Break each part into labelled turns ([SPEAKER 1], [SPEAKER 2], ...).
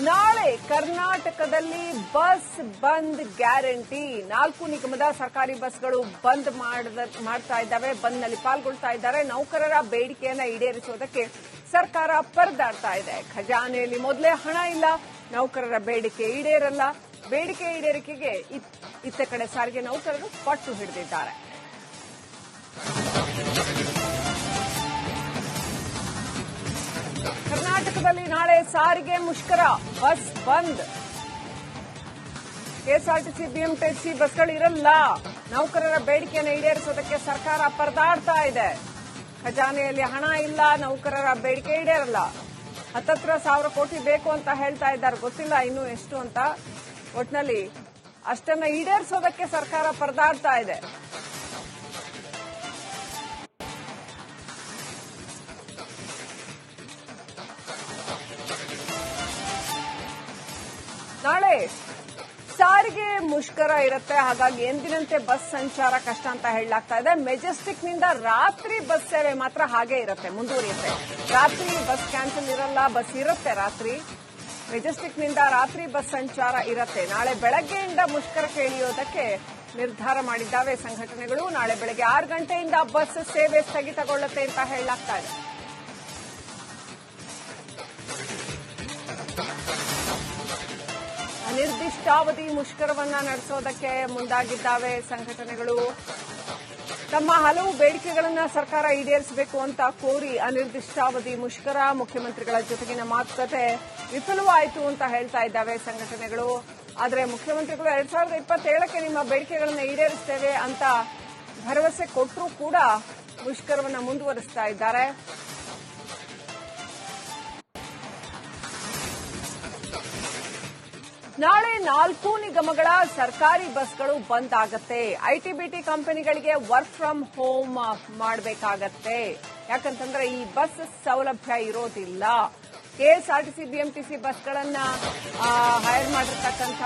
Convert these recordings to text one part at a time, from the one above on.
[SPEAKER 1] ನಾಳೆ ಕರ್ನಾಟಕದಲ್ಲಿ ಬಸ್ ಬಂದ್ ಗ್ಯಾರಂಟಿ. ನಾಲ್ಕು ನಿಗಮದ ಸರ್ಕಾರಿ ಬಸ್ಗಳು ಬಂದ್ ಮಾಡ್ತಾ ಇದ್ದಾವೆ, ಬಂದ್ನಲ್ಲಿ ಪಾಲ್ಗೊಳ್ತಾ ಇದ್ದಾರೆ. ನೌಕರರ ಬೇಡಿಕೆಯನ್ನ ಈಡೇರಿಸುವುದಕ್ಕೆ ಸರ್ಕಾರ ಪರದಾಡ್ತಾ ಇದೆ. ಖಜಾನೆಯಲ್ಲಿ ಮೊದಲೇ ಹಣ ಇಲ್ಲ, ನೌಕರರ ಬೇಡಿಕೆ ಈಡೇರಲ್ಲ. ಬೇಡಿಕೆ ಈಡೇರಿಕೆಗೆ ಇತ್- ಇತ್ತ ಕಡೆ ಸಾರಿಗೆ ನೌಕರರು ಪಟ್ಟು ಹಿಡಿದಿದ್ದಾರೆ. ಸಾರಿಗೆ ಮುಷ್ಕರ, ಬಸ್ ಬಂದ್. ಕೆಎಸ್ಆರ್ಟಿಸಿ ಬಿಎಂಟಿಸಿ ಬಸ್ಗಳು ಇರಲ್ಲ. ನೌಕರರ ಬೇಡಿಕೆಯನ್ನು ಈಡೇರಿಸೋದಕ್ಕೆ ಸರ್ಕಾರ ಪರದಾಡ್ತಾ ಇದೆ. ಖಜಾನೆಯಲ್ಲಿ ಹಣ ಇಲ್ಲ, ನೌಕರರ ಬೇಡಿಕೆ ಈಡೇರಲ್ಲ. ಹತ್ತತ್ರ ಸಾವಿರ ಕೋಟಿ ಬೇಕು ಅಂತ ಹೇಳ್ತಾ ಇದ್ದಾರೆ. ಗೊತ್ತಿಲ್ಲ ಇನ್ನು ಎಷ್ಟು ಅಂತ ಒಟ್ನಲ್ಲಿ ಅಷ್ಟನ್ನ ಈಡೇರಿಸೋದಕ್ಕೆ ಸರ್ಕಾರ ಪರದಾಡ್ತಾ ಇದೆ. ನಾಳೆ ಸಾರಿಗೆ ಮುಷ್ಕರ ಇರುತ್ತೆ. ಹಾಗಾಗಿ ಎಂದಿನಂತೆ ಬಸ್ ಸಂಚಾರ ಕಷ್ಟ ಅಂತ ಹೇಳಲಾಗ್ತಾ ಇದೆ. ಮೆಜೆಸ್ಟಿಕ್ನಿಂದ ರಾತ್ರಿ ಬಸ್ ಸೇವೆ ಮಾತ್ರ ಹಾಗೆ ಇರುತ್ತೆ, ಮುಂದುವರಿಯುತ್ತೆ. ರಾತ್ರಿ ಬಸ್ ಕ್ಯಾನ್ಸಲ್ ಇರಲ್ಲ, ಬಸ್ ಇರುತ್ತೆ ರಾತ್ರಿ. ಮೆಜೆಸ್ಟಿಕ್ನಿಂದ ರಾತ್ರಿ ಬಸ್ ಸಂಚಾರ ಇರುತ್ತೆ. ನಾಳೆ ಬೆಳಗ್ಗೆಯಿಂದ ಮುಷ್ಕರ ಕೇಳಿಯೋದಕ್ಕೆ ನಿರ್ಧಾರ ಮಾಡಿದ್ದಾವೆ ಸಂಘಟನೆಗಳು. ನಾಳೆ ಬೆಳಗ್ಗೆ ಆರು ಗಂಟೆಯಿಂದ ಬಸ್ ಸೇವೆ ಸ್ಥಗಿತಗೊಳ್ಳುತ್ತೆ ಅಂತ ಹೇಳಲಾಗ್ತಾ ಇದೆ. ಅನಿರ್ದಿಷ್ಟಾವಧಿ ಮುಷ್ಕರವನ್ನ ನಡೆಸೋದಕ್ಕೆ ಮುಂದಾಗಿದ್ದಾವೆ ಸಂಘಟನೆಗಳು. ತಮ್ಮ ಹಲವು ಬೇಡಿಕೆಗಳನ್ನು ಸರ್ಕಾರ ಈಡೇರಿಸಬೇಕು ಅಂತ ಕೋರಿ ಅನಿರ್ದಿಷ್ಟಾವಧಿ ಮುಷ್ಕರ ಮುಖ್ಯಮಂತ್ರಿಗಳ ಜೊತೆಗಿನ ಮಾತುಕತೆ ವಿಫಲವಾಯಿತು ಅಂತ ಹೇಳ್ತಾ ಇದ್ದಾವೆ ಸಂಘಟನೆಗಳು. ಆದರೆ ಮುಖ್ಯಮಂತ್ರಿಗಳು ಎರಡ್ ಸಾವಿರದ ಇಪ್ಪತ್ತೇಳಕ್ಕೆ ನಿಮ್ಮ ಬೇಡಿಕೆಗಳನ್ನು ಈಡೇರಿಸ್ತೇವೆ ಅಂತ ಭರವಸೆ ಕೊಟ್ಟರೂ ಕೂಡ ಮುಷ್ಕರವನ್ನು ಮುಂದುವರಿಸ್ತಾ ಇದ್ದಾರೆ. ನಾಳೆ ನಾಲ್ಕು ನಿಗಮಗಳ ಸರ್ಕಾರಿ ಬಸ್ಗಳು ಬಂದ್ ಆಗತ್ತೆ. ಐಟಿ ಬಿಟಿ ಕಂಪನಿಗಳಿಗೆ ವರ್ಕ್ ಫ್ರಮ್ ಹೋಮ್ ಮಾಡಬೇಕಾಗತ್ತೆ. ಯಾಕಂತಂದ್ರೆ ಈ ಬಸ್ ಸೌಲಭ್ಯ ಇರೋದಿಲ್ಲ. ಕೆಎಸ್ಆರ್ಟಿಸಿ, ಬಿಎಂಟಿಸಿ ಬಸ್ಗಳನ್ನ ಹೈರ್ ಮಾಡಿರ್ತಕ್ಕಂಥ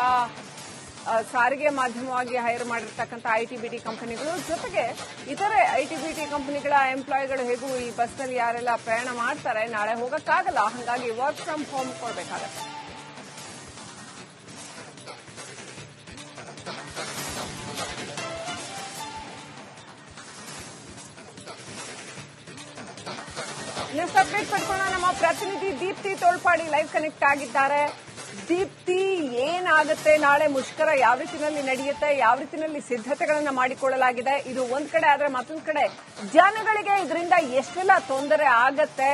[SPEAKER 1] ಸಾರಿಗೆ ಮಾಧ್ಯಮವಾಗಿ ಹೈರ್ ಮಾಡಿರ್ತಕ್ಕಂಥ ಐಟಿ ಬಿಟಿ ಕಂಪನಿಗಳು ಜೊತೆಗೆ ಇತರೆ ಐಟಿ ಬಿಟಿ ಕಂಪನಿಗಳ ಎಂಪ್ಲಾಯಿಗಳು ಹೇಗೂ ಈ ಬಸ್ನಲ್ಲಿ ಯಾರೆಲ್ಲ ಪ್ರಯಾಣ ಮಾಡ್ತಾರೆ, ನಾಳೆ ಹೋಗಕ್ಕಾಗಲ್ಲ. ಹಾಗಾಗಿ ವರ್ಕ್ ಫ್ರಮ್ ಹೋಮ್ ಕೊಡಬೇಕಾಗತ್ತೆ. ನೆಕ್ಸ್ಟ್ ಅಪ್ಡೇಟ್ ನಮ್ಮ ಪ್ರತಿನಿಧಿ ದೀಪ್ತಿ ತೋಳ್ಪಾಡಿ ಲೈವ್ ಕನೆಕ್ಟ್ ಆಗಿದ್ದಾರೆ. ದೀಪ್ತಿ, ಏನಾಗುತ್ತೆ? ನಾಳೆ ಮುಷ್ಕರ ಯಾವ ರೀತಿನಲ್ಲಿ ನಡೆಯುತ್ತೆ? ಯಾವ ರೀತಿನಲ್ಲಿ ಸಿದ್ಧತೆಗಳನ್ನ ಮಾಡಿಕೊಳ್ಳಲಾಗಿದೆ? ಇದು ಒಂದ್ ಕಡೆ ಆದ್ರೆ ಮತ್ತೊಂದ್ ಕಡೆ ಜನಗಳಿಗೆ ಇದರಿಂದ ಎಷ್ಟೆಲ್ಲ ತೊಂದರೆ ಆಗತ್ತೆ?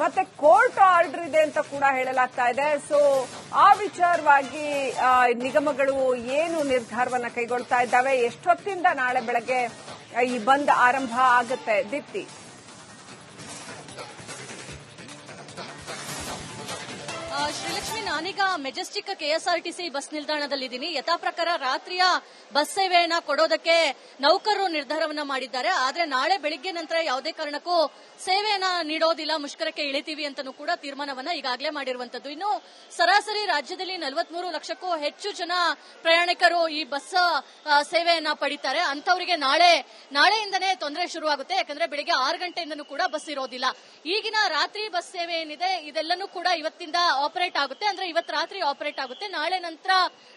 [SPEAKER 1] ಮತ್ತೆ ಕೋರ್ಟ್ ಆರ್ಡರ್ ಇದೆ ಅಂತ ಕೂಡ ಹೇಳಲಾಗ್ತಾ ಇದೆ. ಸೊ ಆ ವಿಚಾರವಾಗಿ ನಿಗಮಗಳು ಏನು ನಿರ್ಧಾರವನ್ನ ಕೈಗೊಳ್ತಾ ಇದ್ದಾವೆ? ಎಷ್ಟೊತ್ತಿಂದ ನಾಳೆ ಬೆಳಗ್ಗೆ ಈ ಬಂದ್ ಆರಂಭ ಆಗುತ್ತೆ? ದೀಪ್ತಿ.
[SPEAKER 2] ಶ್ರೀಲಕ್ಷ್ಮಿ ನಾನೀಗ ಮೆಜೆಸ್ಟಿಕ್ ಕೆಎಸ್ಆರ್ಟಿಸಿ ಬಸ್ ನಿಲ್ದಾಣದಲ್ಲಿದ್ದೀನಿ. ಯಥಾ ಪ್ರಕಾರ ರಾತ್ರಿಯ ಬಸ್ ಸೇವೆಯನ್ನ ಕೊಡೋದಕ್ಕೆ ನೌಕರರು ನಿರ್ಧಾರವನ್ನ ಮಾಡಿದ್ದಾರೆ. ಆದ್ರೆ ನಾಳೆ ಬೆಳಿಗ್ಗೆ ನಂತರ ಯಾವುದೇ ಕಾರಣಕ್ಕೂ ಸೇವೆಯನ್ನ ನೀಡೋದಿಲ್ಲ, ಮುಷ್ಕರಕ್ಕೆ ಇಳಿತೀವಿ ಅಂತಲೂ ಕೂಡ ತೀರ್ಮಾನವನ್ನ ಈಗಾಗಲೇ ಮಾಡಿರುವಂತದ್ದು. ಇನ್ನು ಸರಾಸರಿ ರಾಜ್ಯದಲ್ಲಿ ನಲವತ್ಮೂರು ಲಕ್ಷಕ್ಕೂ ಹೆಚ್ಚು ಜನ ಪ್ರಯಾಣಿಕರು ಈ ಬಸ್ ಸೇವೆಯನ್ನ ಪಡಿತಾರೆ. ಅಂತವರಿಗೆ ನಾಳೆ, ನಾಳೆಯಿಂದನೇ ತೊಂದರೆ ಶುರುವಾಗುತ್ತೆ. ಯಾಕಂದ್ರೆ ಬೆಳಿಗ್ಗೆ ಆರು ಗಂಟೆಯಿಂದನೂ ಕೂಡ ಬಸ್ ಇರೋದಿಲ್ಲ. ಈಗಿನ ರಾತ್ರಿ ಬಸ್ ಸೇವೆ ಏನಿದೆ, ಇದೆಲ್ಲನೂ ಕೂಡ ಇವತ್ತಿಂದ ಆಪರೇಟ್ ಆಗುತ್ತೆ. ಅಂದ್ರೆ ಇವತ್ತು ರಾತ್ರಿ ಆಪರೇಟ್ ಆಗುತ್ತೆ. ನಾಳೆ ನಂತರ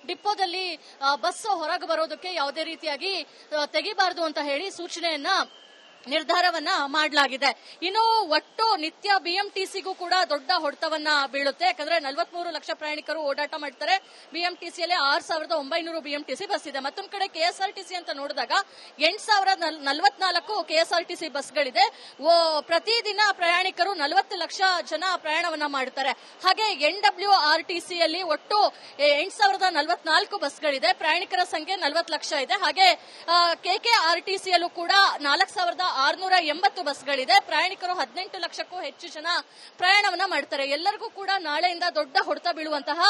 [SPEAKER 2] ಡಿಪೋದಲ್ಲಿ ಬಸ್ ಹೊರಗೆ ಬರೋದಕ್ಕೆ ಯಾವುದೇ ರೀತಿಯಾಗಿ ತೆಗಿಬಾರದು ಅಂತ ಹೇಳಿ ಸೂಚನೆಯನ್ನ ನಿರ್ಧಾರವನ್ನ ಮಾಡಲಾಗಿದೆ. ಇನ್ನು ಒಟ್ಟು ನಿತ್ಯ ಬಿಎಂಟಿಸಿಗೂ ಕೂಡ ದೊಡ್ಡ ಹೊಡೆತವನ್ನ ಬೀಳುತ್ತೆ. ಯಾಕಂದ್ರೆ ನಲವತ್ಮೂರು ಲಕ್ಷ ಪ್ರಯಾಣಿಕರು ಓಡಾಟ ಮಾಡ್ತಾರೆ. ಬಿಎಂಟಿಸಿಯಲ್ಲಿ ಆರ್ ಸಾವಿರದ ಒಂಬೈನೂರು ಬಿಎಂಟಿಸಿ ಬಸ್ ಇದೆ. ಮತ್ತೊಂದು ಕಡೆ ಕೆಎಸ್ಆರ್ಟಿಸಿ ಅಂತ ನೋಡಿದಾಗ ಎಂಟು ಸಾವಿರದ ನಲವತ್ನಾಲ್ಕು ಕೆಎಸ್ಆರ್ಟಿಸಿ ಬಸ್ಗಳಿದೆ. ಪ್ರತಿದಿನ ಪ್ರಯಾಣಿಕರು ನಲವತ್ತು ಲಕ್ಷ ಜನ ಪ್ರಯಾಣವನ್ನ ಮಾಡ್ತಾರೆ. ಹಾಗೆ ಎನ್ ಡಬ್ಲ್ಯೂ ಆರ್ ಟಿಸಿಯಲ್ಲಿ ಒಟ್ಟು ಎಂಟು ಸಾವಿರದ ನಲವತ್ನಾಲ್ಕು ಬಸ್ಗಳಿದೆ. ಪ್ರಯಾಣಿಕರ ಸಂಖ್ಯೆ ನಲವತ್ತು ಲಕ್ಷ ಇದೆ. ಹಾಗೆ ಕೆಕೆ ಆರ್ ಟಿಸಿಯಲ್ಲೂ ಕೂಡ ನಾಲ್ಕು ಸಾವಿರದ ಆರ್ನೂರ ಎಂಬತ್ತು ಬಸ್ಗಳಿದೆ. ಪ್ರಯಾಣಿಕರು ಹದಿನೆಂಟು ಲಕ್ಷಕ್ಕೂ ಹೆಚ್ಚು ಜನ ಪ್ರಯಾಣವನ್ನ ಮಾಡ್ತಾರೆ. ಎಲ್ಲರಿಗೂ ಕೂಡ ನಾಳೆಯಿಂದ ದೊಡ್ಡ ಹೊಡೆತ ಬೀಳುವಂತಹ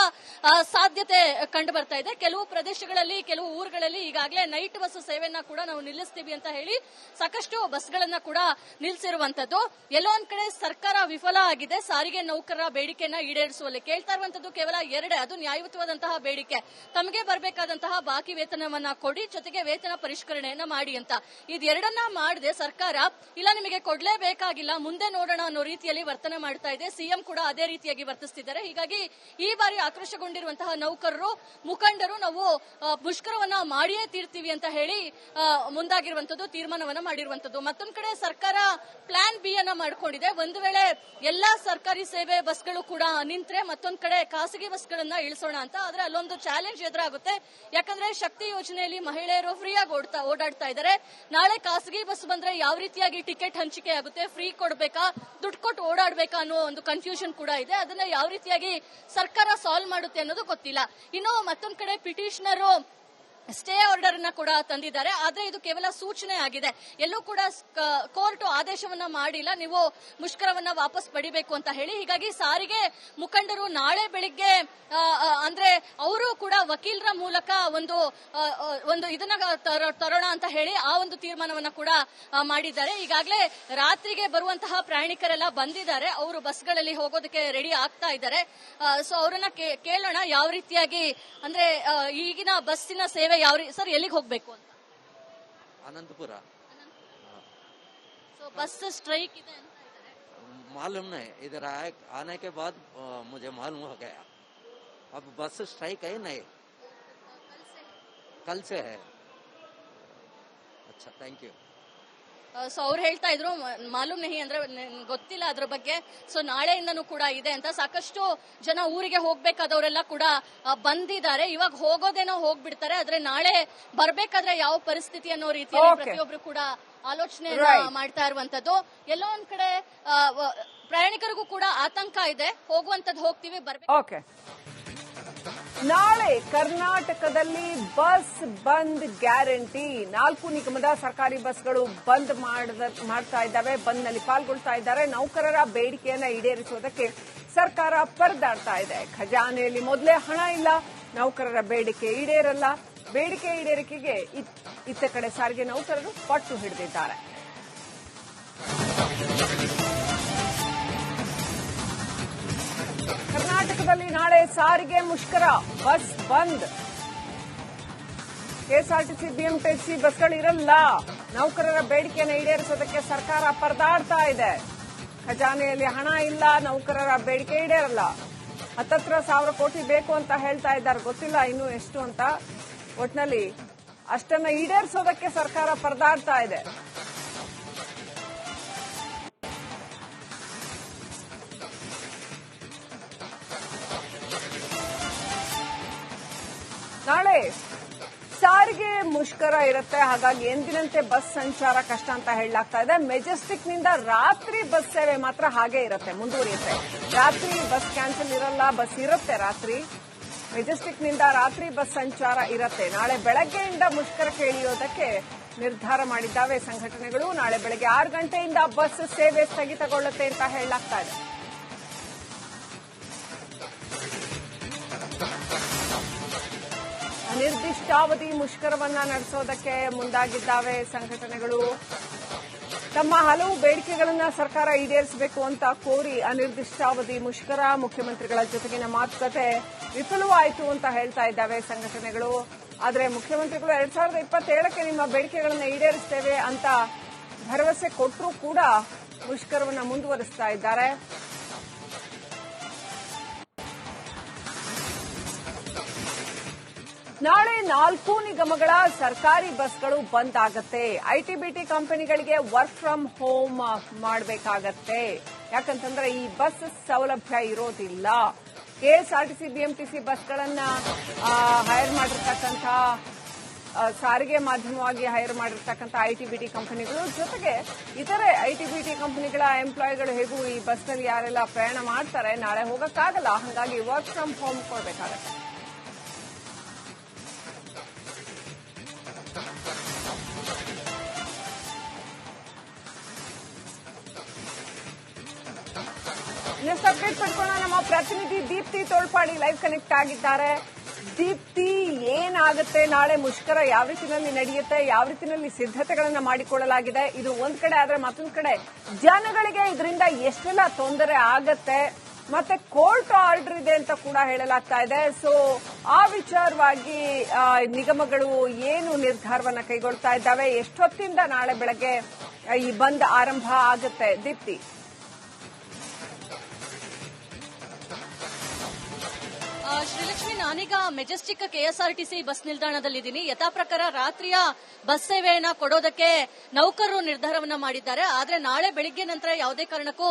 [SPEAKER 2] ಸಾಧ್ಯತೆ ಕಂಡು ಬರ್ತಾ ಇದೆ. ಕೆಲವು ಪ್ರದೇಶಗಳಲ್ಲಿ, ಕೆಲವು ಊರುಗಳಲ್ಲಿ ಈಗಾಗಲೇ ನೈಟ್ ಬಸ್ ಸೇವೆಯನ್ನ ಕೂಡ ನಾವು ನಿಲ್ಲಿಸ್ತೀವಿ ಅಂತ ಹೇಳಿ ಸಾಕಷ್ಟು ಬಸ್ಗಳನ್ನ ಕೂಡ ನಿಲ್ಲಿಸಿರುವಂತದ್ದು ಎಲ್ಲೋ ಒಂದ್ ಕಡೆ ಸರ್ಕಾರ ವಿಫಲ ಆಗಿದೆ. ಸಾರಿಗೆ ನೌಕರರ ಬೇಡಿಕೆಯನ್ನ ಈಡೇರಿಸುವಲ್ಲಿ ಕೇಳ್ತಾ ಇರುವಂತದ್ದು ಕೇವಲ ಎರಡೇ, ಅದು ನ್ಯಾಯಯುತವಾದಂತಹ ಬೇಡಿಕೆ. ತಮಗೆ ಬರಬೇಕಾದಂತಹ ಬಾಕಿ ವೇತನವನ್ನ ಕೊಡಿ, ಜೊತೆಗೆ ವೇತನ ಪರಿಷ್ಕರಣೆಯನ್ನ ಮಾಡಿ ಅಂತ. ಇದೆರಡನ್ನ ಮಾಡದೆ ಸರ್ಕಾರ ಸರ್ಕಾರ, ಇಲ್ಲ, ನಿಮಗೆ ಕೊಡ್ಲೇಬೇಕಾಗಿಲ್ಲ, ಮುಂದೆ ನೋಡೋಣ ಅನ್ನೋ ರೀತಿಯಲ್ಲಿ ವರ್ತನೆ ಮಾಡ್ತಾ ಇದೆ. ಸಿಎಂ ಕೂಡ ಅದೇ ರೀತಿಯಾಗಿ ವರ್ತಿಸ್ತಿದ್ದಾರೆ. ಹೀಗಾಗಿ ಈ ಬಾರಿ ಆಕ್ರೋಶಗೊಂಡಿರುವಂತಹ ನೌಕರರು, ಮುಖಂಡರು ನಾವು ಮುಷ್ಕರವನ್ನ ಮಾಡಿಯೇ ತೀರ್ತೀವಿ ಅಂತ ಹೇಳಿ ಮುಂದಾಗಿರುವಂತದ್ದು ತೀರ್ಮಾನವನ್ನ ಮಾಡಿರುವಂತದ್ದು ಮತ್ತೊಂದು ಕಡೆ ಸರ್ಕಾರ ಪ್ಲಾನ್ ಬಿ ಅನ್ನ ಮಾಡ್ಕೊಂಡಿದೆ. ಒಂದು ವೇಳೆ ಎಲ್ಲಾ ಸರ್ಕಾರಿ ಸೇವೆ ಬಸ್ಗಳು ಕೂಡ ನಿಂತ್ರೆ ಮತ್ತೊಂದು ಕಡೆ ಖಾಸಗಿ ಬಸ್ಗಳನ್ನ ಇಳಿಸೋಣ ಅಂತ. ಆದ್ರೆ ಅಲ್ಲೊಂದು ಚಾಲೆಂಜ್ ಎದುರಾಗುತ್ತೆ. ಯಾಕಂದ್ರೆ ಶಕ್ತಿ ಯೋಜನೆಯಲ್ಲಿ ಮಹಿಳೆಯರು ಫ್ರೀಯಾಗಿ ಓಡಾಡ್ತಾ ಇದ್ದಾರೆ. ನಾಳೆ ಖಾಸಗಿ ಬಸ್ ಬಂದ್ರೆ ಯಾವ ರೀತಿಯಾಗಿ ಟಿಕೆಟ್ ಹಂಚಿಕೆ ಆಗುತ್ತೆ, ಫ್ರೀ ಕೊಡಬೇಕಾ, ದುಡ್ಡು ಕೊಟ್ಟು ಓಡಾಡಬೇಕಾ ಅನ್ನೋ ಒಂದು ಕನ್ಫ್ಯೂಷನ್ ಕೂಡ ಇದೆ. ಅದನ್ನ ಯಾವ ರೀತಿಯಾಗಿ ಸರ್ಕಾರ ಸಾಲ್ವ್ ಮಾಡುತ್ತೆ ಅನ್ನೋದು ಗೊತ್ತಿಲ್ಲ. ಇನ್ನು ಮತ್ತೊಂದ್ ಕಡೆ ಪಿಟಿಷನರು ಸ್ಟೇ ಆರ್ಡರ್ ಅನ್ನ ಕೂಡ ತಂದಿದ್ದಾರೆ, ಆದ್ರೆ ಇದು ಕೇವಲ ಸೂಚನೆ ಆಗಿದೆ. ಎಲ್ಲೂ ಕೂಡ ಕೋರ್ಟ್ ಆದೇಶವನ್ನ ಮಾಡಿಲ್ಲ, ನೀವು ಮುಷ್ಕರವನ್ನ ವಾಪಸ್ ಪಡಿಬೇಕು ಅಂತ ಹೇಳಿ. ಹೀಗಾಗಿ ಸಾರಿಗೆ ಮುಖಂಡರು ನಾಳೆ ಬೆಳಿಗ್ಗೆ ಅಂದ್ರೆ ಅವರು ಕೂಡ ವಕೀಲರ ಮೂಲಕ ಒಂದು ಒಂದು ಇದನ್ನ ತರ- ತರೋಣ ಅಂತ ಹೇಳಿ ಆ ಒಂದು ತೀರ್ಮಾನವನ್ನ ಕೂಡ ಮಾಡಿದ್ದಾರೆ. ಈಗಾಗಲೇ ರಾತ್ರಿಗೆ ಬರುವಂತಹ ಪ್ರಯಾಣಿಕರೆಲ್ಲ ಬಂದಿದ್ದಾರೆ. ಅವರು ಬಸ್ಗಳಲ್ಲಿ ಹೋಗೋದಕ್ಕೆ ರೆಡಿ ಆಗ್ತಾ ಇದ್ದಾರೆ. ಸೊ ಅವರನ್ನ ಕೇಳೋಣ ಯಾವ ರೀತಿಯಾಗಿ, ಅಂದ್ರೆ ಈಗಿನ ಬಸ್ಸಿನ ಸೇವೆ ಯಾವ ರೀ ಸರ್ ಎಲ್ಲಿಗೆ ಹೋಗ್ಬೇಕು ಅಂತ
[SPEAKER 3] अनंतपुर
[SPEAKER 2] ಸೊ ಬಸ್ ಸ್ಟ್ರೈಕ್ ಇದೆ ಅಂತ ಇದ್ದಾರೆ
[SPEAKER 3] मालूम नहीं इधर आए आने के बाद अ, मुझे मालूम हो गया अब बस स्ट्राइक है नहीं कल से है अच्छा थैंक यू
[SPEAKER 2] ಸೊ ಅವ್ರು ಹೇಳ್ತಾ ಇದ್ರು ಮಾಲೂಮ್ ನಹಿ ಅಂದ್ರೆ ಗೊತ್ತಿಲ್ಲ ಅದ್ರ ಬಗ್ಗೆ. ಸೊ ನಾಳೆಯಿಂದನೂ ಕೂಡ ಇದೆ ಅಂತ ಸಾಕಷ್ಟು ಜನ ಊರಿಗೆ ಹೋಗ್ಬೇಕಾದವರೆಲ್ಲ ಕೂಡ ಬಂದಿದ್ದಾರೆ. ಇವಾಗ ಹೋಗೋದೇನೋ ಹೋಗ್ಬಿಡ್ತಾರೆ. ಆದ್ರೆ ನಾಳೆ ಬರ್ಬೇಕಾದ್ರೆ ಯಾವ ಪರಿಸ್ಥಿತಿ ಅನ್ನೋ ರೀತಿಯಲ್ಲಿ. ಪ್ರತಿಯೊಬ್ರು ಕೂಡ ಆಲೋಚನೆ. ಮಾಡ್ತಾ ಇರುವಂತದ್ದು. ಎಲ್ಲೋ ಒಂದ್ ಕಡೆ ಪ್ರಯಾಣಿಕರಿಗೂ ಕೂಡ ಆತಂಕ ಇದೆ. ಹೋಗುವಂತದ್ದು ಹೋಗ್ತೀವಿ ಬರ್ಬೇಕು.
[SPEAKER 1] ನಾಳೆ ಕರ್ನಾಟಕದಲ್ಲಿ ಬಸ್ ಬಂದ್ ಗ್ಯಾರಂಟಿ. ನಾಲ್ಕು ನಿಗಮದ ಸರ್ಕಾರಿ ಬಸ್ಗಳು ಬಂದ್ ಮಾಡ್ತಾ ಇದ್ದಾವೆ, ಬಂದ್ನಲ್ಲಿ ಪಾಲ್ಗೊಳ್ತಾ ಇದ್ದಾರೆ. ನೌಕರರ ಬೇಡಿಕೆಯನ್ನ ಈಡೇರಿಸುವುದಕ್ಕೆ ಸರ್ಕಾರ ಪರದಾಡ್ತಾ ಇದೆ. ಖಜಾನೆಯಲ್ಲಿ ಮೊದಲೇ ಹಣ ಇಲ್ಲ, ನೌಕರರ ಬೇಡಿಕೆ ಈಡೇರಲ್ಲ. ಬೇಡಿಕೆ ಈಡೇರಿಕೆಗೆ ಇತ್- ಇತ್ತ ಕಡೆ ಸಾರಿಗೆ ನೌಕರರು ಪಟ್ಟು ಹಿಡಿದಿದ್ದಾರೆ. ಕರ್ನಾಟಕದಲ್ಲಿ ನಾಳೆ ಸಾರಿಗೆ ಮುಷ್ಕರ, ಬಸ್ ಬಂದ್. ಕೆಎಸ್ಆರ್ಟಿಸಿ ಬಿಎಂಟಿಸಿ ಬಸ್ಗಳಿರಲ್ಲ ನೌಕರರ ಬೇಡಿಕೆಯನ್ನು ಈಡೇರಿಸೋದಕ್ಕೆ ಸರ್ಕಾರ ಪರದಾಡ್ತಾ ಇದೆ. ಖಜಾನೆಯಲ್ಲಿ ಹಣ ಇಲ್ಲ, ನೌಕರರ ಬೇಡಿಕೆ ಈಡೇರಲ್ಲ. ಹತ್ತತ್ರ ಸಾವಿರ ಕೋಟಿ ಬೇಕು ಅಂತ ಹೇಳ್ತಾ ಇದ್ದಾರೆ. ಗೊತ್ತಿಲ್ಲ ಇನ್ನು ಎಷ್ಟು ಅಂತ. ಒಟ್ನಲ್ಲಿ ಅಷ್ಟನ್ನ ಈಡೇರಿಸೋದಕ್ಕೆ ಸರ್ಕಾರ ಪರದಾಡ್ತಾ ಇದೆ. ನಾಳೆ ಸಾರಿಗೆ ಮುಷ್ಕರ ಇರುತ್ತೆ. ಹಾಗಾಗಿ ಎಂದಿನಂತೆ ಬಸ್ ಸಂಚಾರ ಕಷ್ಟ ಅಂತ ಹೇಳಲಾಗ್ತಾ ಇದೆ. ಮೆಜೆಸ್ಟಿಕ್ನಿಂದ ರಾತ್ರಿ ಬಸ್ ಸೇವೆ ಮಾತ್ರ ಹಾಗೆ ಇರುತ್ತೆ, ಮುಂದುವರಿಯುತ್ತೆ. ರಾತ್ರಿ ಬಸ್ ಕ್ಯಾನ್ಸಲ್ ಇರಲ್ಲ, ಬಸ್ ಇರುತ್ತೆ ರಾತ್ರಿ. ಮೆಜೆಸ್ಟಿಕ್ನಿಂದ ರಾತ್ರಿ ಬಸ್ ಸಂಚಾರ ಇರುತ್ತೆ. ನಾಳೆ ಬೆಳಗ್ಗೆಯಿಂದ ಮುಷ್ಕರ ಕೇಳಿಯೋದಕ್ಕೆ ನಿರ್ಧಾರ ಮಾಡಿದ್ದಾವೆ ಸಂಘಟನೆಗಳು. ನಾಳೆ ಬೆಳಗ್ಗೆ ಆರು ಗಂಟೆಯಿಂದ ಬಸ್ ಸೇವೆ ಸ್ಥಗಿತಗೊಳ್ಳುತ್ತೆ ಅಂತ ಹೇಳಲಾಗ್ತಾ ಇದೆ. ಅನಿರ್ದಿಷ್ಟಾವಧಿ ಮುಷ್ಕರವನ್ನ ನಡೆಸೋದಕ್ಕೆ ಮುಂದಾಗಿದ್ದಾವೆ ಸಂಘಟನೆಗಳು. ತಮ್ಮ ಹಲವು ಬೇಡಿಕೆಗಳನ್ನ ಸರ್ಕಾರ ಈಡೇರಿಸಬೇಕು ಅಂತ ಕೋರಿ ಅನಿರ್ದಿಷ್ಟಾವಧಿ ಮುಷ್ಕರ ಮುಖ್ಯಮಂತ್ರಿಗಳ ಜೊತೆಗಿನ ಮಾತುಕತೆ ವಿಫಲವಾಯಿತು ಅಂತ ಹೇಳ್ತಾ ಇದ್ದಾವೆ ಸಂಘಟನೆಗಳು. ಆದರೆ ಮುಖ್ಯಮಂತ್ರಿಗಳು ಎರಡ್ ಸಾವಿರದ ಇಪ್ಪತ್ತೇಳಕ್ಕೆ ನಿಮ್ಮ ಬೇಡಿಕೆಗಳನ್ನು ಈಡೇರಿಸ್ತೇವೆ ಅಂತ ಭರವಸೆ ಕೊಟ್ಟರೂ ಕೂಡ ಮುಷ್ಕರವನ್ನು ಮುಂದುವರಿಸ್ತಾ ಇದ್ದಾರೆ. ನಾಳೆ ನಾಲ್ಕು ನಿಗಮಗಳ ಸರ್ಕಾರಿ ಬಸ್ಗಳು ಬಂದ್ ಆಗತ್ತೆ. ಐಟಿ ಬಿಟಿ ಕಂಪನಿಗಳಿಗೆ ವರ್ಕ್ ಫ್ರಮ್ ಹೋಮ್ ಮಾಡಬೇಕಾಗತ್ತೆ. ಯಾಕಂತಂದ್ರೆ ಈ ಬಸ್ ಸೌಲಭ್ಯ ಇರೋದಿಲ್ಲ. ಕೆಎಸ್ಆರ್ಟಿಸಿ, ಬಿಎಂಟಿಸಿ ಬಸ್ಗಳನ್ನ ಹೈರ್ ಮಾಡಿರ್ತಕ್ಕಂಥ ಸಾರಿಗೆ ಮಾಧ್ಯಮವಾಗಿ ಹೈರ್ ಮಾಡಿರ್ತಕ್ಕಂಥ ಐಟಿ ಬಿಟಿ ಕಂಪನಿಗಳು, ಜೊತೆಗೆ ಇತರೆ ಐಟಿ ಬಿಟಿ ಕಂಪನಿಗಳ ಎಂಪ್ಲಾಯಿಗಳು ಹೇಗೂ ಈ ಬಸ್ನಲ್ಲಿ ಯಾರೆಲ್ಲ ಪ್ರಯಾಣ ಮಾಡ್ತಾರೆ, ನಾಳೆ ಹೋಗಕ್ಕಾಗಲ್ಲ. ಹಾಗಾಗಿ ವರ್ಕ್ ಫ್ರಮ್ ಹೋಮ್ ಕೊಡಬೇಕಾಗತ್ತೆ. ನೆಕ್ಸ್ಟ್ ಅಪ್ಡೇಟ್ ಪಡ್ಕೊಳ್ಳೋಣ ನಮ್ಮ ಪ್ರತಿನಿಧಿ ದೀಪ್ತಿ ತೋಳ್ಪಾಡಿ ಲೈವ್ ಕನೆಕ್ಟ್ ಆಗಿದ್ದಾರೆ. ದೀಪ್ತಿ, ಏನಾಗುತ್ತೆ? ನಾಳೆ ಮುಷ್ಕರ ಯಾವ ರೀತಿನಲ್ಲಿ ನಡೆಯುತ್ತೆ? ಯಾವ ರೀತಿನಲ್ಲಿ ಸಿದ್ಧತೆಗಳನ್ನ ಮಾಡಿಕೊಳ್ಳಲಾಗಿದೆ? ಇದು ಒಂದ್ ಕಡೆ ಆದ್ರೆ ಮತ್ತೊಂದ್ ಕಡೆ. ಜನಗಳಿಗೆ ಇದರಿಂದ ಎಷ್ಟೆಲ್ಲ ತೊಂದರೆ ಆಗತ್ತೆ? ಮತ್ತೆ ಕೋರ್ಟ್ ಆರ್ಡರ್ ಇದೆ ಅಂತ ಕೂಡ ಹೇಳಲಾಗ್ತಾ ಇದೆ. ಸೊ ಆ ವಿಚಾರವಾಗಿ ನಿಗಮಗಳು ಏನು ನಿರ್ಧಾರವನ್ನ ಕೈಗೊಳ್ತಾ ಇದ್ದಾವೆ? ಎಷ್ಟೊತ್ತಿಂದ ನಾಳೆ ಬೆಳಗ್ಗೆ ಈ ಬಂದ್ ಆರಂಭ ಆಗುತ್ತೆ? ದೀಪ್ತಿ.
[SPEAKER 2] ಶ್ರೀಲಕ್ಷ್ಮಿ, ನಾನೀಗ ಮೆಜೆಸ್ಟಿಕ್ ಕೆಎಸ್ಆರ್ಟಿಸಿ ಬಸ್ ನಿಲ್ದಾಣದಲ್ಲಿದ್ದೀನಿ. ಯಥಾ ಪ್ರಕಾರ ರಾತ್ರಿಯ ಬಸ್ ಸೇವೆಯನ್ನ ಕೊಡೋದಕ್ಕೆ ನೌಕರರು ನಿರ್ಧಾರವನ್ನ ಮಾಡಿದ್ದಾರೆ. ಆದ್ರೆ ನಾಳೆ ಬೆಳಿಗ್ಗೆ ನಂತರ ಯಾವುದೇ ಕಾರಣಕ್ಕೂ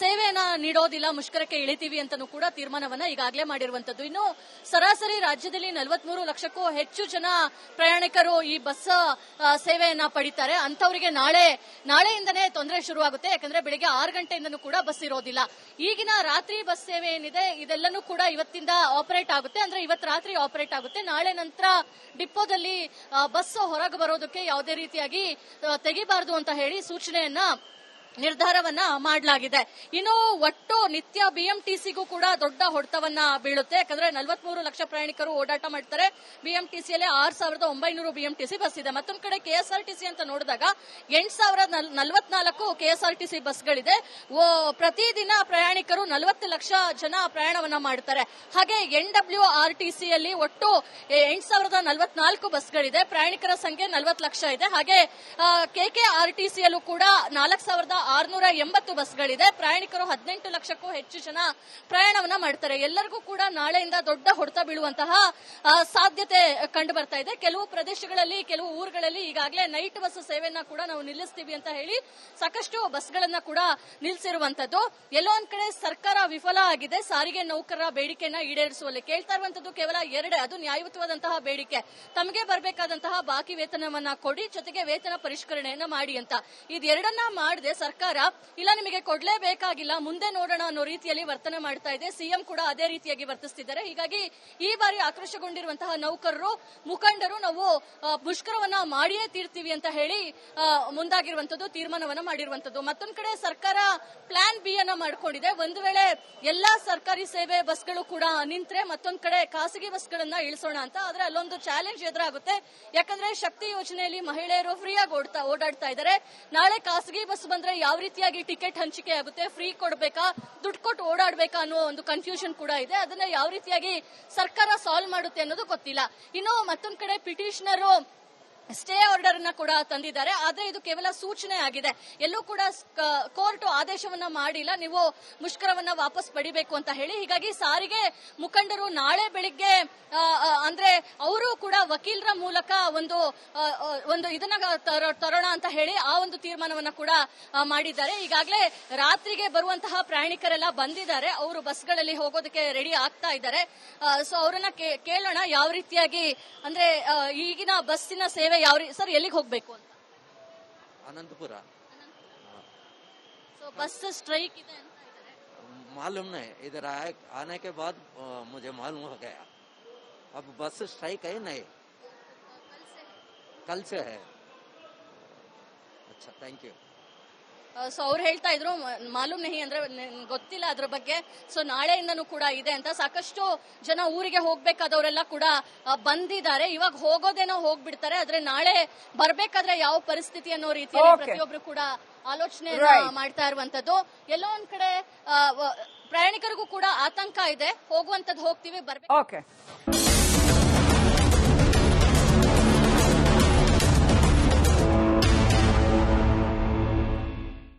[SPEAKER 2] ಸೇವೆಯನ್ನ ನೀಡೋದಿಲ್ಲ, ಮುಷ್ಕರಕ್ಕೆ ಇಳಿತೀವಿ ಅಂತಲೂ ಕೂಡ ತೀರ್ಮಾನವನ್ನ ಈಗಾಗಲೇ ಮಾಡಿರುವಂತದ್ದು ಇನ್ನು ಸರಾಸರಿ ರಾಜ್ಯದಲ್ಲಿ ನಲವತ್ಮೂರು ಲಕ್ಷಕ್ಕೂ ಹೆಚ್ಚು ಜನ ಪ್ರಯಾಣಿಕರು ಈ ಬಸ್ ಸೇವೆಯನ್ನ ಪಡಿತಾರೆ. ಅಂತವರಿಗೆ ನಾಳೆ, ನಾಳೆಯಿಂದನೇ ತೊಂದರೆ ಶುರುವಾಗುತ್ತೆ. ಯಾಕಂದ್ರೆ ಬೆಳಿಗ್ಗೆ ಆರು ಗಂಟೆಯಿಂದನೂ ಕೂಡ ಬಸ್ ಇರೋದಿಲ್ಲ. ಈಗಿನ ರಾತ್ರಿ ಬಸ್ ಸೇವೆ ಏನಿದೆ, ಇದೆಲ್ಲನೂ ಕೂಡ ಇವತ್ತಿಂದ ಆಪರೇಟ್ ಆಗುತ್ತೆ. ಅಂದ್ರೆ ಇವತ್ತು ರಾತ್ರಿ ಆಪರೇಟ್ ಆಗುತ್ತೆ. ನಾಳೆ ನಂತರ ಡಿಪೋದಲ್ಲಿ ಬಸ್ ಹೊರಗೆ ಬರೋದಕ್ಕೆ ಯಾವುದೇ ರೀತಿಯಾಗಿ ತೆಗಿಬಾರದು ಅಂತ ಹೇಳಿ ಸೂಚನೆಯನ್ನ ನಿರ್ಧಾರವನ್ನ ಮಾಡಲಾಗಿದೆ. ಇನ್ನು ಒಟ್ಟು ನಿತ್ಯ ಬಿಎಂಟಿಸಿಗೂ ಕೂಡ ದೊಡ್ಡ ಹೊಡೆತವನ್ನ ಬೀಳುತ್ತೆ. ಯಾಕಂದ್ರೆ ನಲವತ್ಮೂರು ಲಕ್ಷ ಪ್ರಯಾಣಿಕರು ಓಡಾಟ ಮಾಡ್ತಾರೆ. ಬಿಎಂಟಿಸಿಯಲ್ಲಿ ಆರ್ ಸಾವಿರದ ಒಂಬೈನೂರು ಬಿಎಂಟಿಸಿ ಬಸ್ ಇದೆ. ಮತ್ತೊಂದು ಕಡೆ ಕೆಎಸ್ಆರ್ಟಿಸಿ ಅಂತ ನೋಡಿದಾಗ ಎಂಟು ಸಾವಿರದ ನಲವತ್ನಾಲ್ಕು ಕೆಎಸ್ಆರ್ಟಿಸಿ ಬಸ್ಗಳಿದೆ. ಪ್ರತಿದಿನ ಪ್ರಯಾಣಿಕರು ನಲವತ್ತು ಲಕ್ಷ ಜನ ಪ್ರಯಾಣವನ್ನ ಮಾಡ್ತಾರೆ. ಹಾಗೆ ಎನ್ ಡಬ್ಲ್ಯೂ ಆರ್ ಟಿಸಿಯಲ್ಲಿ ಒಟ್ಟು ಎಂಟು ಸಾವಿರದ ನಲವತ್ನಾಲ್ಕು ಬಸ್ಗಳಿದೆ. ಪ್ರಯಾಣಿಕರ ಸಂಖ್ಯೆ ನಲವತ್ತು ಲಕ್ಷ ಇದೆ. ಹಾಗೆ ಕೆಕೆ ಆರ್ ಟಿಸಿಯಲ್ಲೂ ಕೂಡ ನಾಲ್ಕು ಸಾವಿರದ ಆರುನೂರ ಎಂಬತ್ತು ಬಸ್ಗಳಿದೆ. ಪ್ರಯಾಣಿಕರು ಹದಿನೆಂಟು ಲಕ್ಷಕ್ಕೂ ಹೆಚ್ಚು ಜನ ಪ್ರಯಾಣವನ್ನ ಮಾಡ್ತಾರೆ. ಎಲ್ಲರಿಗೂ ಕೂಡ ನಾಳೆಯಿಂದ ದೊಡ್ಡ ಹೊಡೆತ ಬೀಳುವಂತಹ ಸಾಧ್ಯತೆ ಕಂಡು ಬರ್ತಾ ಇದೆ. ಕೆಲವು ಪ್ರದೇಶಗಳಲ್ಲಿ, ಕೆಲವು ಊರುಗಳಲ್ಲಿ ಈಗಾಗಲೇ ನೈಟ್ ಬಸ್ ಸೇವೆಯನ್ನ ಕೂಡ ನಾವು ನಿಲ್ಲಿಸ್ತೀವಿ ಅಂತ ಹೇಳಿ ಸಾಕಷ್ಟು ಬಸ್ಗಳನ್ನ ಕೂಡ ನಿಲ್ಲಿಸಿರುವಂತದ್ದು ಎಲ್ಲೋ ಒಂದ್ ಕಡೆ ಸರ್ಕಾರ ವಿಫಲ ಆಗಿದೆ. ಸಾರಿಗೆ ನೌಕರರ ಬೇಡಿಕೆಯನ್ನ ಈಡೇರಿಸುವಲ್ಲಿ ಕೇಳ್ತಾ ಇರುವಂತದ್ದು ಕೇವಲ ಎರಡೇ, ಅದು ನ್ಯಾಯಯುತವಾದಂತಹ ಬೇಡಿಕೆ. ತಮಗೆ ಬರಬೇಕಾದಂತಹ ಬಾಕಿ ವೇತನವನ್ನ ಕೊಡಿ, ಜೊತೆಗೆ ವೇತನ ಪರಿಷ್ಕರಣೆಯನ್ನ ಮಾಡಿ ಅಂತ. ಇದೆರಡನ್ನ ಮಾಡದೆ ಸರ್ಕಾರ ಇಲ್ಲ, ನಿಮಗೆ ಕೊಡ್ಲೇಬೇಕಾಗಿಲ್ಲ, ಮುಂದೆ ನೋಡೋಣ ಅನ್ನೋ ರೀತಿಯಲ್ಲಿ ವರ್ತನೆ ಮಾಡ್ತಾ ಇದೆ. ಸಿಎಂ ಕೂಡ ಅದೇ ರೀತಿಯಾಗಿ ವರ್ತಿಸ್ತಿದ್ದಾರೆ. ಹೀಗಾಗಿ ಈ ಬಾರಿ ಆಕ್ರೋಶಗೊಂಡಿರುವಂತಹ ನೌಕರರು, ಮುಖಂಡರು, ನಾವು ಮುಷ್ಕರವನ್ನ ಮಾಡಿಯೇ ತೀರ್ತೀವಿ ಅಂತ ಹೇಳಿ ಮುಂದಾಗಿರುವಂತದ್ದು ತೀರ್ಮಾನವನ್ನ ಮಾಡಿರುವಂತದ್ದು ಮತ್ತೊಂದು ಕಡೆ ಸರ್ಕಾರ ಪ್ಲಾನ್ ಬಿ ಅನ್ನ ಮಾಡ್ಕೊಂಡಿದೆ. ಒಂದು ವೇಳೆ ಎಲ್ಲಾ ಸರ್ಕಾರಿ ಸೇವೆ ಬಸ್ಗಳು ಕೂಡ ನಿಂತ್ರೆ ಮತ್ತೊಂದು ಕಡೆ ಖಾಸಗಿ ಬಸ್ಗಳನ್ನ ಇಳಿಸೋಣ ಅಂತ. ಆದ್ರೆ ಅಲ್ಲೊಂದು ಚಾಲೆಂಜ್ ಎದುರಾಗುತ್ತೆ. ಯಾಕಂದ್ರೆ ಶಕ್ತಿ ಯೋಜನೆಯಲ್ಲಿ ಮಹಿಳೆಯರು ಫ್ರೀಯಾಗಿ ಓಡಾಡ್ತಾ ಇದ್ದಾರೆ. ನಾಳೆ ಖಾಸಗಿ ಬಸ್ ಬಂದ್ರೆ ಯಾವ ರೀತಿಯಾಗಿ ಟಿಕೆಟ್ ಹಂಚಿಕೆ ಆಗುತ್ತೆ, ಫ್ರೀ ಕೊಡಬೇಕಾ, ದುಡ್ಡು ಕೊಟ್ಟು ಓಡಾಡಬೇಕಾ ಅನ್ನೋ ಒಂದು ಕನ್ಫ್ಯೂಷನ್ ಕೂಡ ಇದೆ. ಅದನ್ನ ಯಾವ ರೀತಿಯಾಗಿ ಸರ್ಕಾರ ಸಾಲ್ವ್ ಮಾಡುತ್ತೆ ಅನ್ನೋದು ಗೊತ್ತಿಲ್ಲ. ಇನ್ನು ಮತ್ತೊಂದ್ ಕಡೆ ಪಿಟಿಷನರು ಸ್ಟೇ ಆರ್ಡರ್ ಅನ್ನ ಕೂಡ ತಂದಿದ್ದಾರೆ. ಆದ್ರೆ ಇದು ಕೇವಲ ಸೂಚನೆ ಆಗಿದೆ. ಎಲ್ಲೂ ಕೂಡ ಕೋರ್ಟ್ ಆದೇಶವನ್ನ ಮಾಡಿಲ್ಲ. ನೀವು ಮುಷ್ಕರವನ್ನ ವಾಪಸ್ ಪಡಿಬೇಕು ಅಂತ ಹೇಳಿ. ಹೀಗಾಗಿ ಸಾರಿಗೆ ಮುಖಂಡರು ನಾಳೆ ಬೆಳಿಗ್ಗೆ ಅಂದ್ರೆ ಅವರು ಕೂಡ ವಕೀಲರ ಮೂಲಕ ಒಂದು ಒಂದು ಇದನ್ನ ತರ- ತರೋಣ ಅಂತ ಹೇಳಿ ಆ ಒಂದು ತೀರ್ಮಾನವನ್ನ ಕೂಡ ಮಾಡಿದ್ದಾರೆ. ಈಗಾಗಲೇ ರಾತ್ರಿಗೆ ಬರುವಂತಹ ಪ್ರಯಾಣಿಕರೆಲ್ಲ ಬಂದಿದ್ದಾರೆ. ಅವರು ಬಸ್ಗಳಲ್ಲಿ ಹೋಗೋದಕ್ಕೆ ರೆಡಿ ಆಗ್ತಾ ಇದ್ದಾರೆ. ಸೊ ಅವರನ್ನ ಕೇಳೋಣ ಯಾವ ರೀತಿಯಾಗಿ, ಅಂದ್ರೆ ಈಗಿನ ಬಸ್ಸಿನ ಸೇವೆ ಯಾವ ರೀ ಸರ್ ಎಲ್ಲಿಗೆ ಹೋಗ್ಬೇಕು ಅಂತ
[SPEAKER 3] अनंतपुरा
[SPEAKER 2] ಸೊ ಬಸ್ ಸ್ಟ್ರೈಕ್ ಇದೆ ಅಂತ ಇದ್ದಾರೆ
[SPEAKER 3] मालूम नहीं इधर आए आने के बाद अ, मुझे मालूम हो गया अब बस स्ट्राइक है नहीं कल से है अच्छा थैंक यू
[SPEAKER 2] ಸೊ ಅವ್ರು ಹೇಳ್ತಾ ಇದ್ರು ಮಾಲೂಮ್ ನಹಿ ಅಂದ್ರೆ ಗೊತ್ತಿಲ್ಲ ಅದ್ರ ಬಗ್ಗೆ. ಸೊ ನಾಳೆಯಿಂದನೂ ಕೂಡ ಇದೆ ಅಂತ ಸಾಕಷ್ಟು ಜನ ಊರಿಗೆ ಹೋಗ್ಬೇಕಾದವರೆಲ್ಲ ಕೂಡ ಬಂದಿದ್ದಾರೆ. ಇವಾಗ ಹೋಗೋದೇನೋ ಹೋಗ್ಬಿಡ್ತಾರೆ ಆದ್ರೆ ನಾಳೆ ಬರ್ಬೇಕಾದ್ರೆ ಯಾವ ಪರಿಸ್ಥಿತಿ ಅನ್ನೋ ರೀತಿಯಲ್ಲಿ. ಪ್ರತಿಯೊಬ್ರು ಕೂಡ ಆಲೋಚನೆ. ಮಾಡ್ತಾ ಇರುವಂತದ್ದು. ಎಲ್ಲೋ ಒಂದ್ ಕಡೆ ಪ್ರಯಾಣಿಕರಿಗೂ ಕೂಡ ಆತಂಕ ಇದೆ. ಹೋಗುವಂತದ್ದು ಹೋಗ್ತೀವಿ ಬರ್ಬೇಕು.